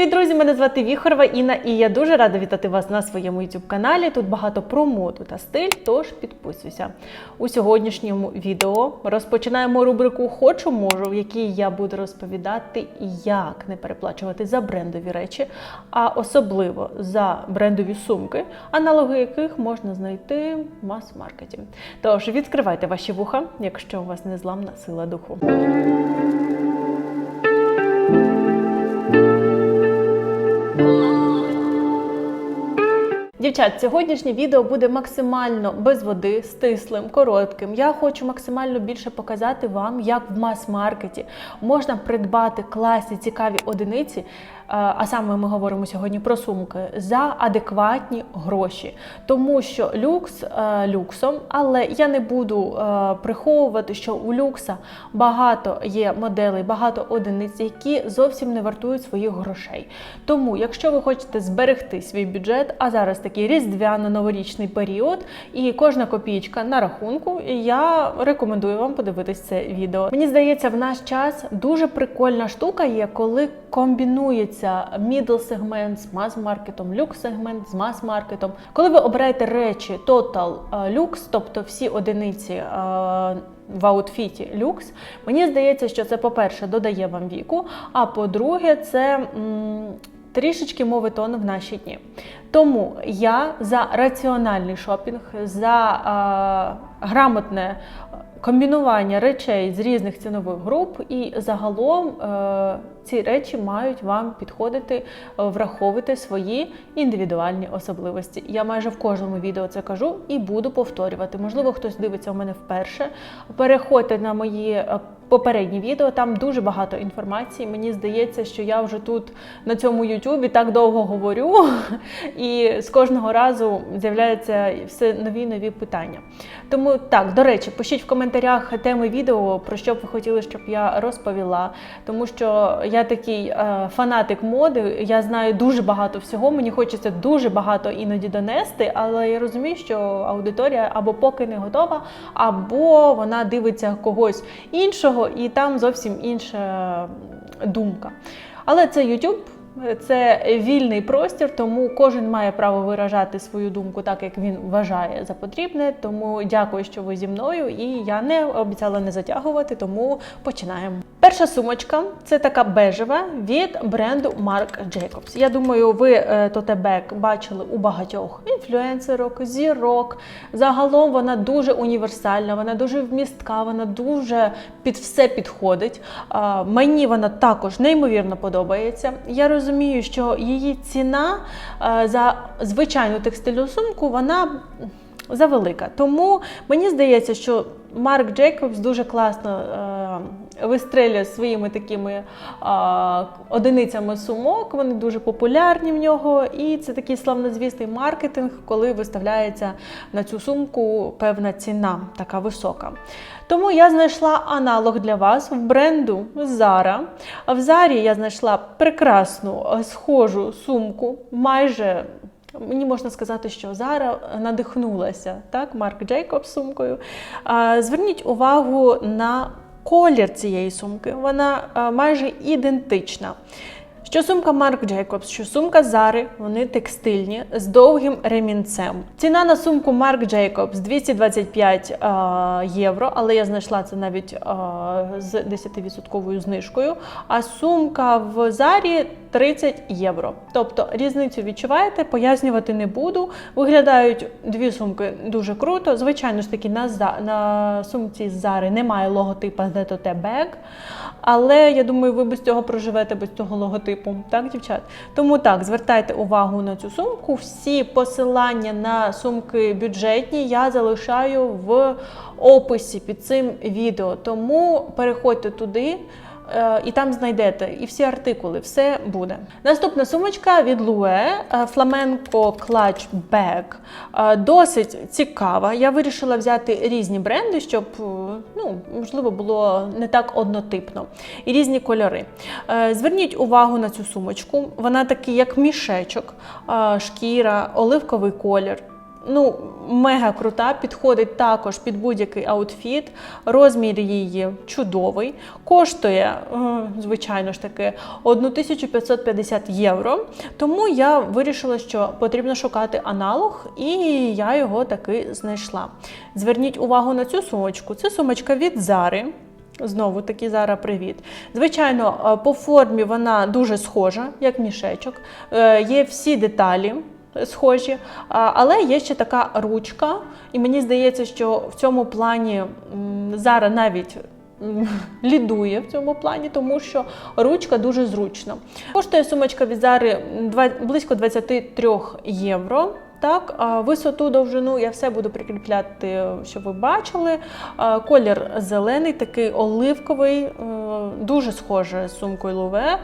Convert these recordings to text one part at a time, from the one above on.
Привіт, друзі! Мене звати Віхорова Інна, і я дуже рада вітати вас на своєму youtube каналі. Тут багато про моду та стиль, тож підписуйся. У сьогоднішньому відео розпочинаємо рубрику Хочу можу, в якій я буду розповідати, як не переплачувати за брендові речі, а особливо за брендові сумки, аналоги яких можна знайти в мас-маркеті. Тож відкривайте ваші вуха, якщо у вас незламна сила духу. Дівчат, сьогоднішнє відео буде максимально без води, стислим, коротким. Я хочу максимально більше показати вам, як в мас-маркеті можна придбати класні цікаві одиниці. А саме ми говоримо сьогодні про сумки за адекватні гроші, тому що люкс е, люксом, але я не буду е, приховувати, що у люкса багато є моделей, багато одиниць, які зовсім не вартують своїх грошей. Тому, якщо ви хочете зберегти свій бюджет, а зараз такий різдвяно-новорічний період, і кожна копійка на рахунку, я рекомендую вам подивитись це відео. Мені здається, в наш час дуже прикольна штука є, коли комбінується middle сегмент з мас-маркетом, люкс сегмент з мас-маркетом. Коли ви обираєте речі Total е, люкс, тобто всі одиниці. е, в аутфіті люкс. Мені здається, що це, по-перше, додає вам віку, а по-друге, це трішечки мови тону в наші дні. Тому я за раціональний шопінг, за е, грамотне комбінування речей з різних цінових груп, і загалом е, ці речі мають вам підходити, е, враховувати свої індивідуальні особливості. Я майже в кожному відео це кажу і буду повторювати. Можливо, хтось дивиться у мене вперше. Переходьте на мої е, попередні відео, там дуже багато інформації. Мені здається, що я вже тут на цьому Ютубі так довго говорю, і з кожного разу з'являються все нові нові питання. Тому так, до речі, пишіть в коментарях теми відео, про що б ви хотіли, щоб я розповіла. Тому що я такий е, фанатик моди, я знаю дуже багато всього. Мені хочеться дуже багато іноді донести, але я розумію, що аудиторія або поки не готова, або вона дивиться когось іншого, і там зовсім інша думка. Але це YouTube. Це вільний простір, тому кожен має право виражати свою думку так, як він вважає за потрібне. Тому дякую, що ви зі мною. І я не обіцяла не затягувати, тому починаємо. Перша сумочка це така бежева від бренду Marc Jacobs. Я думаю, ви е, тотебек бачили у багатьох інфлюенсерок, зірок. Загалом вона дуже універсальна, вона дуже вмістка, вона дуже під все підходить. Мені вона також неймовірно подобається. Я розумію, що її ціна е, за звичайну текстильну сумку вона завелика. Тому мені здається, що Марк Джейкобс дуже класно е, вистрелює своїми такими е, одиницями сумок. Вони дуже популярні в нього, і це такий славнозвісний маркетинг, коли виставляється на цю сумку певна ціна, така висока. Тому я знайшла аналог для вас в бренду Zara. В Zara я знайшла прекрасну е, схожу сумку, майже Мені можна сказати, що Зара надихнулася так, Марк Джейкоб сумкою. Зверніть увагу на колір цієї сумки. Вона майже ідентична. Що сумка Марк Джейкобс, що сумка Зари, вони текстильні з довгим ремінцем. Ціна на сумку Марк Джейкобс 225 а, євро, але я знайшла це навіть а, з 10% знижкою. А сумка в Зарі 30 євро. Тобто різницю відчуваєте, пояснювати не буду. Виглядають дві сумки дуже круто. Звичайно ж таки, на, на сумці Зари немає логотипа ZTT Bag. Але я думаю, ви без цього проживете без цього логотипу, так, дівчат? Тому так, звертайте увагу на цю сумку. Всі посилання на сумки бюджетні я залишаю в описі під цим відео. Тому переходьте туди. Е, І там знайдете і всі артикули, все буде. Наступна сумочка від Lue Flamenco Clutch Bag. Досить цікава. Я вирішила взяти різні бренди, щоб е, ну, можливо було не так однотипно. І різні кольори. Е, Зверніть увагу на цю сумочку. Вона такий, як мішечок, шкіра, оливковий колір. Ну, мега крута, підходить також під будь-який аутфіт. Розмір її чудовий. Коштує, звичайно ж таки, 1550 євро. Тому я вирішила, що потрібно шукати аналог, і я його таки знайшла. Зверніть увагу на цю сумочку. Це сумочка від Зари. Знову таки Зара, привіт. Звичайно, е, по формі вона дуже схожа, як мішечок. Е, Є всі деталі схожі, але є ще така ручка, і мені здається, що в цьому плані зараз Зара навіть. Лідує в цьому плані, тому що ручка дуже зручна. Коштує сумочка від Зари близько 23 євро. Так, висоту, довжину я все буду прикріпляти, щоб ви бачили. Колір зелений, такий оливковий, е, дуже схоже з сумкою Луве.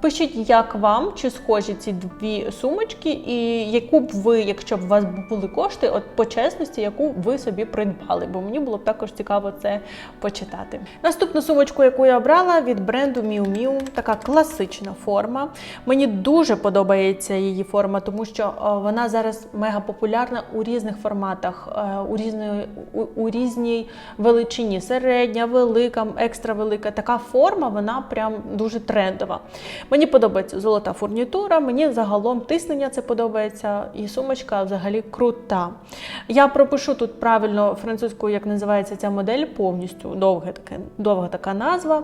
Пишіть, як вам, чи схожі ці дві сумочки, і яку б ви, якщо б у вас були кошти, от по чесності, яку ви собі придбали, бо мені було б також цікаво це почитати. Наступну сумочку, яку я обрала від бренду Miu Miu, така класична форма. Мені дуже подобається її форма, тому що е, вона зараз мега популярна у різних форматах, е, у різної у, у різній величині. Середня, велика, екстра велика. Така форма, вона прям дуже трендова. Мені подобається золота фурнітура, мені загалом тиснення це подобається, і сумочка взагалі крута. Я пропишу тут правильно французькою, як називається ця модель, повністю довга, таке, довга така назва.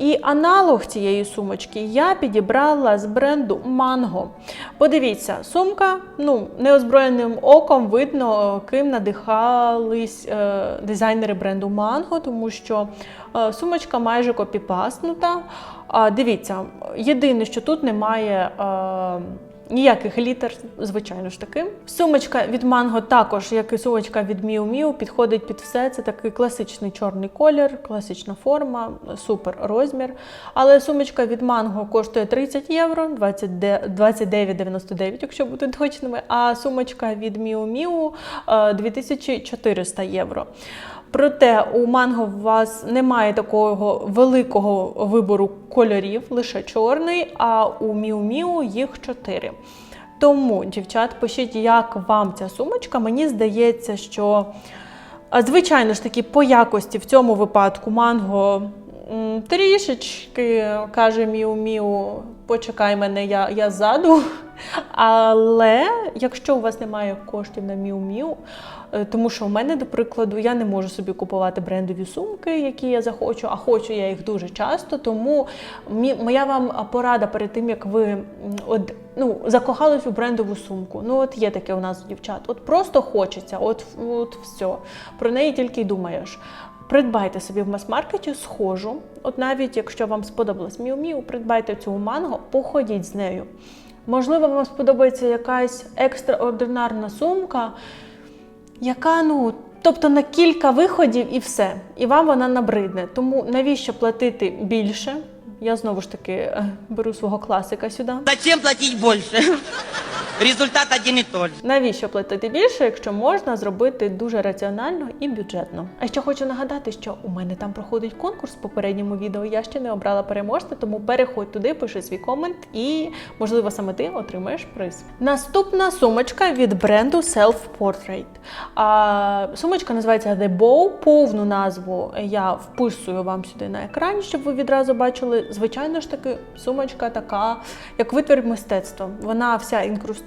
І аналог цієї сумочки я підібрала з бренду Mango. Подивіться, сумка, ну, неозброєним оком видно, ким надихались е, дизайнери бренду Mango, тому що е, сумочка майже копіпаснута. А, дивіться, єдине, що тут немає. Е, Ніяких літер, звичайно ж таки. Сумочка від Mango також, як і сумочка від Miu Miu, підходить під все. Це такий класичний чорний колір, класична форма, супер розмір. Але сумочка від Mango коштує 30 євро, 29,99, якщо бути точними. А сумочка від Miu Miu е, 2400 євро. Проте у манго у вас немає такого великого вибору кольорів, лише чорний, а у Miu їх чотири. Тому, дівчат, пишіть, як вам ця сумочка. Мені здається, що звичайно ж таки по якості в цьому випадку манго трішечки каже Міу Міу, почекай мене, я, я ззаду. Але якщо у вас немає коштів на Міу Міу, е, тому що у мене, до прикладу, я не можу собі купувати брендові сумки, які я захочу, а хочу я їх дуже часто. Тому моя вам порада перед тим, як ви от, ну, закохались у брендову сумку. Ну, от є таке у нас у дівчат. От просто хочеться, от, от все. Про неї тільки й думаєш. Придбайте собі в мас-маркеті схожу. От навіть якщо вам сподобалась Міу Міу, придбайте цю манго, походіть з нею. Можливо, вам сподобається якась екстраординарна сумка, яка, ну, тобто на кілька виходів і все. І вам вона набридне. Тому навіщо платити більше? Я знову ж таки е, беру свого класика сюди. Зачем платити больше? Результат один тот же. Навіщо платити більше, якщо можна зробити дуже раціонально і бюджетно? А ще хочу нагадати, що у мене там проходить конкурс в попередньому відео. Я ще не обрала переможця, тому переходь туди, пиши свій комент, і можливо саме ти отримаєш приз. Наступна сумочка від бренду Self Portrait. А, сумочка називається The Bow. Повну назву я вписую вам сюди на екрані, щоб ви відразу бачили. Звичайно ж таки, сумочка така, як витвір мистецтва. Вона вся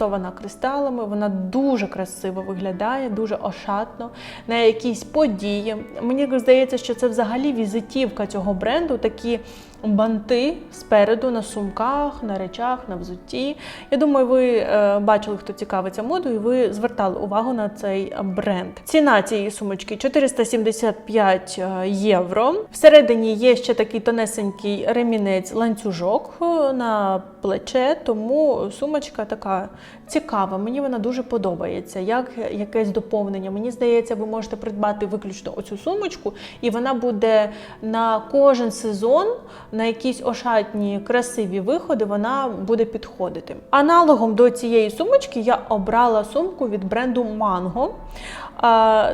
інкрустована кристалами, вона дуже красиво виглядає, дуже ошатно на якісь події. Мені здається, що це взагалі візитівка цього бренду. Такі банти спереду на сумках, на речах, на взутті. Я думаю, ви е, бачили, хто цікавиться модою, і ви звертали увагу на цей бренд. Ціна цієї сумочки 475 євро. Всередині є ще такий тонесенький ремінець ланцюжок е, на плече, тому сумочка така цікава. Мені вона дуже подобається. Як якесь доповнення. Мені здається, ви можете придбати виключно оцю сумочку, і вона буде на кожен сезон, на якісь ошатні красиві виходи, вона буде підходити. Аналогом до цієї сумочки я обрала сумку від бренду Mango.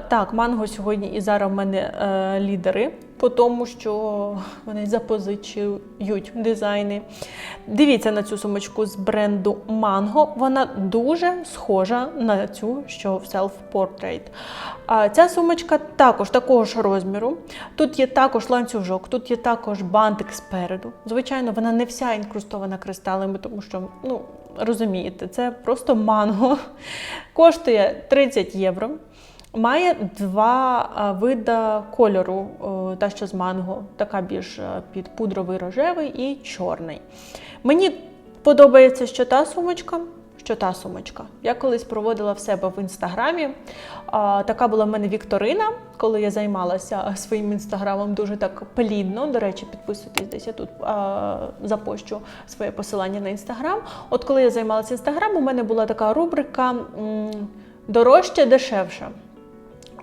Так, Mango сьогодні і зараз в мене е, лідери по тому, що вони запозичують дизайни. Дивіться на цю сумочку з бренду Mango. Вона дуже схожа на цю, що в Self Portrait. А ця сумочка також такого ж розміру. Тут є також ланцюжок, тут є також бантик спереду. Звичайно, вона не вся інкрустована кристалами, тому що, ну, розумієте, це просто манго. Коштує 30 євро. Має два а, вида кольору, та що з манго, така більш під пудровий рожевий і чорний. Мені подобається, що та сумочка, що та сумочка. Я колись проводила в себе в інстаграмі. Така була в мене вікторина, коли я займалася своїм інстаграмом дуже так плідно. До речі, підписуйтесь десь я тут запощу своє посилання на інстаграм. От коли я займалася інстаграмом, у мене була така рубрика дорожче, дешевше.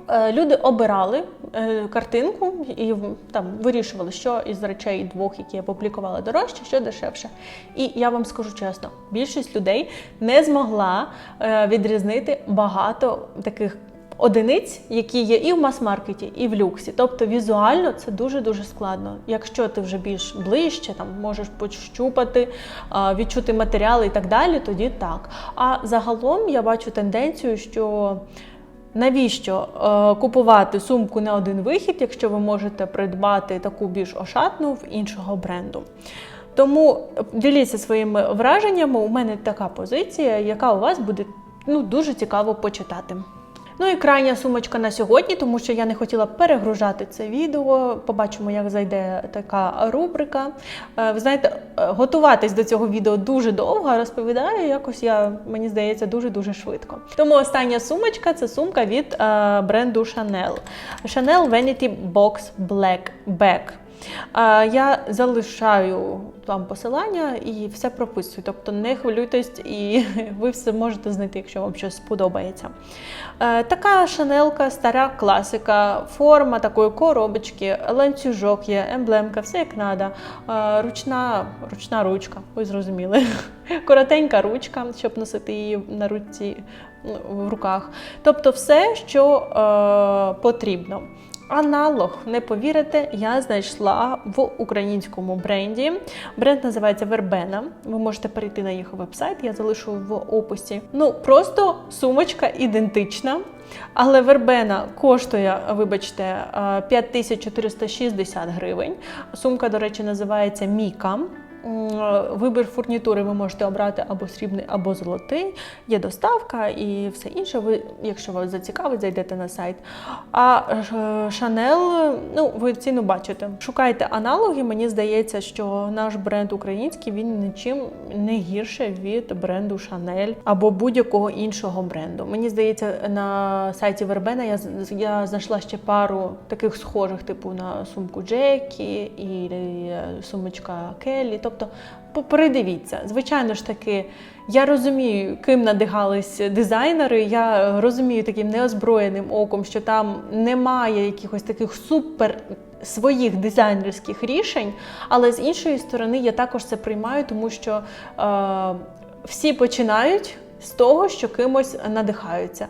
Е, Люди обирали е, картинку і там вирішували, що із речей двох, які я публікувала дорожче, що дешевше. І я вам скажу чесно, більшість людей не змогла е, відрізнити багато таких одиниць, які є і в мас-маркеті, і в люксі. Тобто візуально це дуже дуже складно. Якщо ти вже більш ближче, там можеш пощупати, відчути матеріали і так далі, тоді так. А загалом я бачу тенденцію, що Навіщо е, купувати сумку на один вихід, якщо ви можете придбати таку більш ошатну в іншого бренду? Тому е, діліться своїми враженнями. У мене така позиція, яка у вас буде ну, дуже цікаво почитати. Ну і крайня сумочка на сьогодні, тому що я не хотіла перегружати це відео. Побачимо, як зайде така рубрика. Е, Ви знаєте, е, готуватись до цього відео дуже довго, розповідаю якось я, мені здається, дуже-дуже швидко. Тому остання сумочка це сумка від е, бренду Chanel. Chanel Vanity Box Black Bag. Е, Я залишаю вам посилання і все прописую. Тобто не хвилюйтесь, і ви все можете знайти, якщо вам щось сподобається. Е, Така шанелка, стара класика, форма такої коробочки, ланцюжок є, емблемка, все як треба. Ручна, ручна ручка, ви зрозуміли. Коротенька ручка, щоб носити її на руці ну, в руках. Тобто все, що е, потрібно. Аналог, не повірите, я знайшла в українському бренді. Бренд називається Вербена. Ви можете перейти на їх вебсайт, я залишу в описі. Ну, просто сумочка ідентична. Але вербена коштує, вибачте, е, 5460 гривень. Сумка, до речі, називається Міка. М, Вибір фурнітури ви можете обрати або срібний, або золотий. Є доставка і все інше. Ви, якщо вас зацікавить, зайдете на сайт. А е, Шанел, ну ви ціну бачите. Шукайте аналоги. Мені здається, що наш бренд український він нічим не гірше від бренду Шанель або будь-якого іншого бренду. Мені здається, на сайті Вербена я, я знайшла ще пару таких схожих, типу на сумку Джекі і е, сумочка Келлі. Тобто, по- передивіться. Звичайно ж таки, я розумію, ким надихались дизайнери. Я розумію таким неозброєним оком, що там немає якихось таких супер своїх дизайнерських рішень. Але з іншої сторони, я також це приймаю, тому що е, всі починають. З того, що кимось надихаються.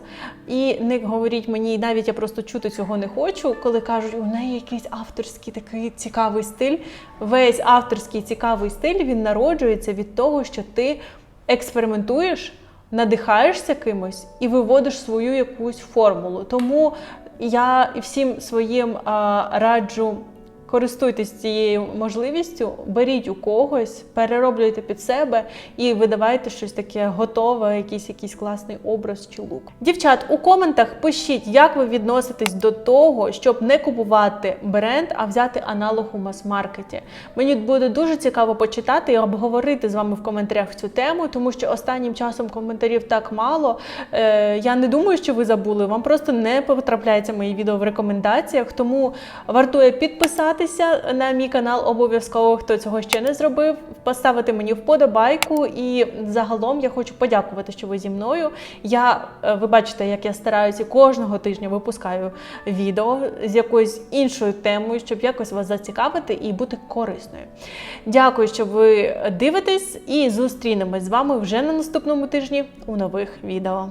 І не говоріть мені, навіть я просто чути цього не хочу, коли кажуть, у неї якийсь авторський такий цікавий стиль. Весь авторський цікавий стиль він народжується від того, що ти експериментуєш, надихаєшся кимось і виводиш свою якусь формулу. Тому я всім своїм а, раджу Користуйтесь цією можливістю, беріть у когось, перероблюйте під себе і видавайте щось таке готове, якийсь якийсь класний образ чи лук. Дівчат, у коментах пишіть, як ви відноситесь до того, щоб не купувати бренд, а взяти аналог у мас-маркеті. Мені буде дуже цікаво почитати і обговорити з вами в коментарях цю тему, тому що останнім часом коментарів так мало. Е, я не думаю, що ви забули. Вам просто не потрапляються мої відео в рекомендаціях, тому вартує підписатися на мій канал обов'язково, хто цього ще не зробив, поставити мені вподобайку. І загалом я хочу подякувати, що ви зі мною. Я е, ви бачите, як я стараюся кожного тижня випускаю відео з якоюсь іншою темою, щоб якось вас зацікавити і бути корисною. Дякую, що ви дивитесь, і зустрінемось з вами вже на наступному тижні у нових відео.